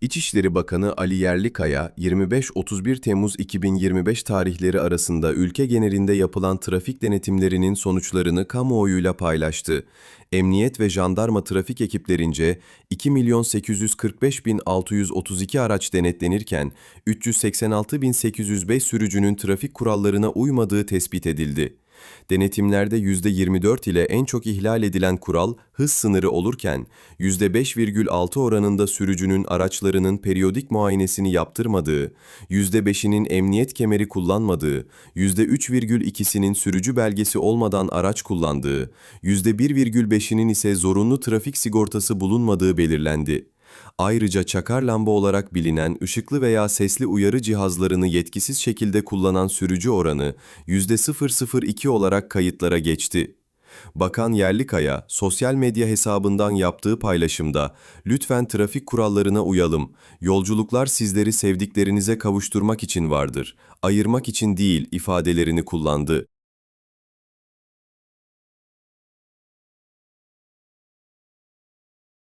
İçişleri Bakanı Ali Yerlikaya, 25-31 Temmuz 2025 tarihleri arasında ülke genelinde yapılan trafik denetimlerinin sonuçlarını kamuoyuyla paylaştı. Emniyet ve jandarma trafik ekiplerince 2.845.632 araç denetlenirken 386.805 sürücünün trafik kurallarına uymadığı tespit edildi. Denetimlerde %24 ile en çok ihlal edilen kural hız sınırı olurken %5,6 oranında sürücünün araçlarının periyodik muayenesini yaptırmadığı, %5'inin emniyet kemeri kullanmadığı, %3,2'sinin sürücü belgesi olmadan araç kullandığı, %1,5'inin ise zorunlu trafik sigortası bulunmadığı belirlendi. Ayrıca çakar lamba olarak bilinen ışıklı veya sesli uyarı cihazlarını yetkisiz şekilde kullanan sürücü oranı %002 olarak kayıtlara geçti. Bakan Yerlikaya, sosyal medya hesabından yaptığı paylaşımda, lütfen trafik kurallarına uyalım, yolculuklar sizleri sevdiklerinize kavuşturmak için vardır, ayırmak için değil ifadelerini kullandı.